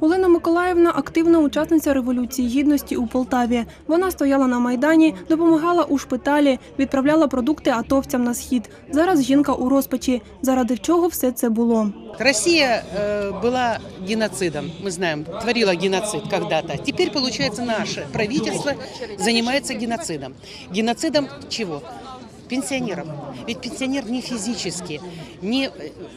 Олена Миколаївна активна учасниця революції гідності у Полтаві. Вона стояла на майдані, допомагала у шпиталі, відправляла продукти атовцям на схід. Зараз жінка у розпачі. Заради чого все це було? Россия э, была геноцидом, мы знаем, творила геноцид когда-то. Теперь, получается, наше правительство занимается геноцидом. Геноцидом чего? Пенсионеров. Ведь пенсионер не физически, не,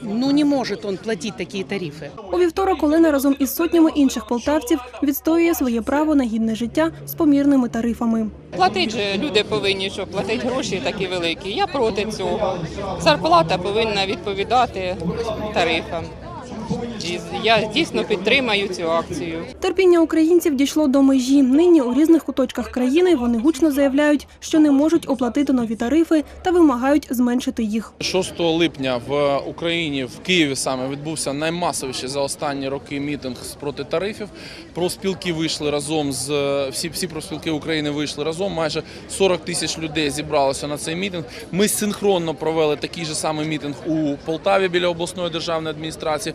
ну не может он платить такие тарифы. У вівторок Олена разом із сотнями інших полтавців відстоює своє право на гідне життя з помірними тарифами. Платить же люди повинні, що платить гроші такі великі. Я проти цього. Зарплата повинна відповідати тарифам. І я дійсно підтримаю цю акцію. Терпіння українців дійшло до межі. Нині у різних куточках країни вони гучно заявляють, що не можуть оплатити нові тарифи та вимагають зменшити їх. 6 липня в Україні, в Києві саме відбувся наймасовіший за останні роки мітинг проти тарифів. Профспілки вийшли разом з всі, всі профспілки України вийшли разом. Майже 40 тисяч людей зібралося на цей мітинг. Ми синхронно провели такий же самий мітинг у Полтаві біля обласної державної адміністрації.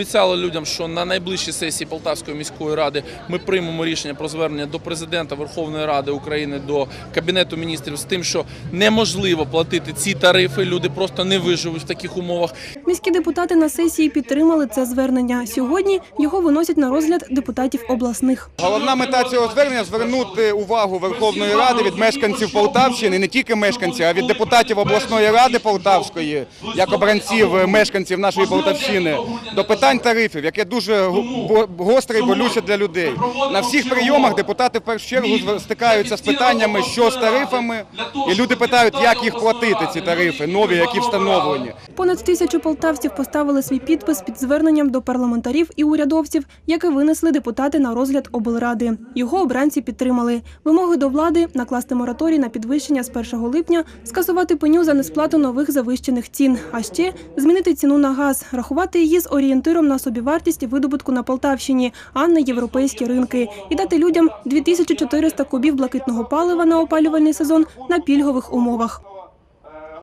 Пообіцяли людям, що на найближчій сесії Полтавської міської ради ми приймемо рішення про звернення до президента Верховної Ради України до кабінету міністрів з тим, що неможливо платити ці тарифи. Люди просто не виживуть в таких умовах. Міські депутати на сесії підтримали це звернення. Сьогодні його виносять на розгляд депутатів обласних. Головна мета цього звернення звернути увагу Верховної Ради від мешканців Полтавщини, не тільки мешканців, а від депутатів обласної ради Полтавської, як обранців мешканців нашої Полтавщини, до питань тарифів, яке дуже го- гостре і болюче для людей. На всіх прийомах депутати в першу чергу стикаються з питаннями, що з тарифами, і люди питають, як їх платити, ці тарифи, нові, які встановлені. Понад тисячу полтавців поставили свій підпис під зверненням до парламентарів і урядовців, яке винесли депутати на розгляд облради. Його обранці підтримали. Вимоги до влади накласти мораторій на підвищення з 1 липня, скасувати пеню за несплату нових завищених цін, а ще змінити ціну на газ, рахувати її з орієнтиром на собівартість видобутку на Полтавщині, а не європейські ринки, і дати людям 2400 кубів блакитного палива на опалювальний сезон на пільгових умовах.